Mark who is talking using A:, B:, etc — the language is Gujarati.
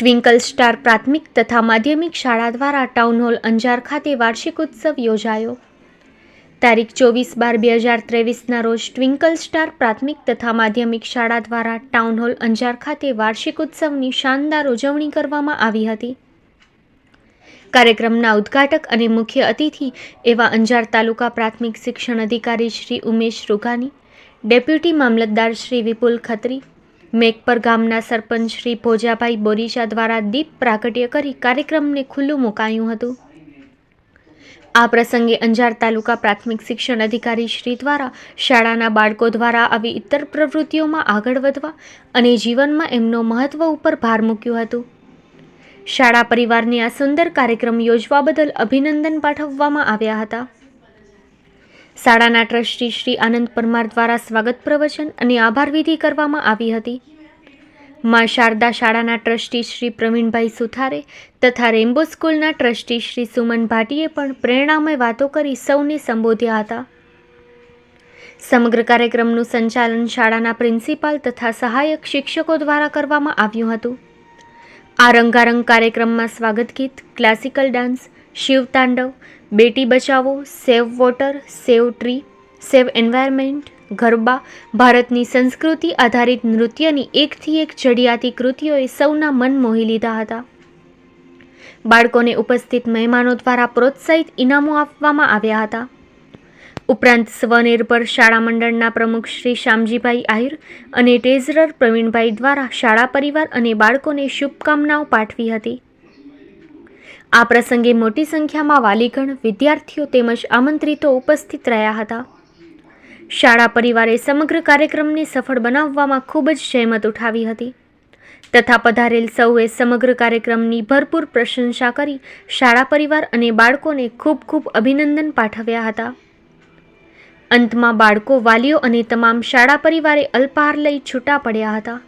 A: ટ્વિંકલ સ્ટાર પ્રાથમિક તથા માધ્યમિક શાળા દ્વારા ટાઉન હોલ અંજાર ખાતે વાર્ષિક ઉત્સવ યોજાયો. તારીખ ચોવીસ બાર બે હજાર ત્રેવીસના રોજ ટ્વિંકલ સ્ટાર પ્રાથમિક તથા માધ્યમિક શાળા દ્વારા ટાઉન હોલ અંજાર ખાતે વાર્ષિક ઉત્સવની શાનદાર ઉજવણી કરવામાં આવી હતી. કાર્યક્રમના ઉદ્ઘાટક અને મુખ્ય અતિથિ એવા અંજાર તાલુકા પ્રાથમિક શિક્ષણ અધિકારી શ્રી ઉમેશ રૂઘાની ડેપ્યુટી મામલતદાર શ્રી વિપુલ ખત્રી મેઘપર ગામના સરપંચ શ્રી ભોજાભાઈ બોરીશા દ્વારા દીપ પ્રાગટ્ય કરી કાર્યક્રમને ખુલ્લું મુકાયું હતું. આ પ્રસંગે અંજાર તાલુકા પ્રાથમિક શિક્ષણ અધિકારી શ્રી દ્વારા શાળાના બાળકો દ્વારા આવી ઇતર પ્રવૃત્તિઓમાં આગળ વધવા અને જીવનમાં એમનો મહત્વ ઉપર ભાર મૂક્યો હતો. શાળા પરિવારને આ સુંદર કાર્યક્રમ યોજવા બદલ અભિનંદન પાઠવવામાં આવ્યા હતા. શાળાના ટ્રસ્ટી શ્રી આનંદ પરમાર દ્વારા સ્વાગત પ્રવચન અને આભાર વિધિ કરવામાં આવી હતી. માં શારદા શાળાના ટ્રસ્ટી શ્રી પ્રવીણભાઈ સુથારે તથા રેમ્બો સ્કૂલના ટ્રસ્ટી શ્રી સુમન ભાટીએ પણ પ્રેરણામય વાતો કરી સૌને સંબોધ્યા હતા. સમગ્ર કાર્યક્રમનું સંચાલન શાળાના પ્રિન્સિપાલ તથા સહાયક શિક્ષકો દ્વારા કરવામાં આવ્યું હતું. આ રંગારંગ કાર્યક્રમમાં સ્વાગત ગીત, ક્લાસિકલ ડાન્સ શિવ તાંડવ, બેટી બચાવો, save water, save tree, save environment, garba, ભારતની સંસ્કૃતિ આધારિત નૃત્યની એકથી એક ચડિયાતી કૃતિઓએ સૌના મન મોહી લીધા હતા. બાળકોને ઉપસ્થિત મહેમાનો દ્વારા પ્રોત્સાહિત ઇનામો આપવામાં આવ્યા હતા. ઉપરાંત સ્વનિર્ભર શાળા મંડળના પ્રમુખ શ્રી શ્યામજીભાઈ આહિર અને ટ્રેઝરર પ્રવીણભાઈ દ્વારા શાળા પરિવાર અને બાળકોને શુભકામનાઓ પાઠવી હતી. આ પ્રસંગે મોટી સંખ્યામાં વાલીગણ, વિદ્યાર્થીઓ તેમજ આમંત્રિતો ઉપસ્થિત રહ્યા હતા. શાળા પરિવારે સમગ્ર કાર્યક્રમને સફળ બનાવવામાં ખૂબ જ જહેમત ઉઠાવી હતી. તથા પધારેલ સૌએ સમગ્ર કાર્યક્રમની ભરપૂર પ્રશંસા કરી શાળા પરિવાર અને બાળકોને ખૂબ ખૂબ અભિનંદન પાઠવ્યા હતા. અંતમાં બાળકો, વાલીઓ અને તમામ શાળા પરિવારે અલ્પાહાર લઈ છૂટા પડ્યા હતા.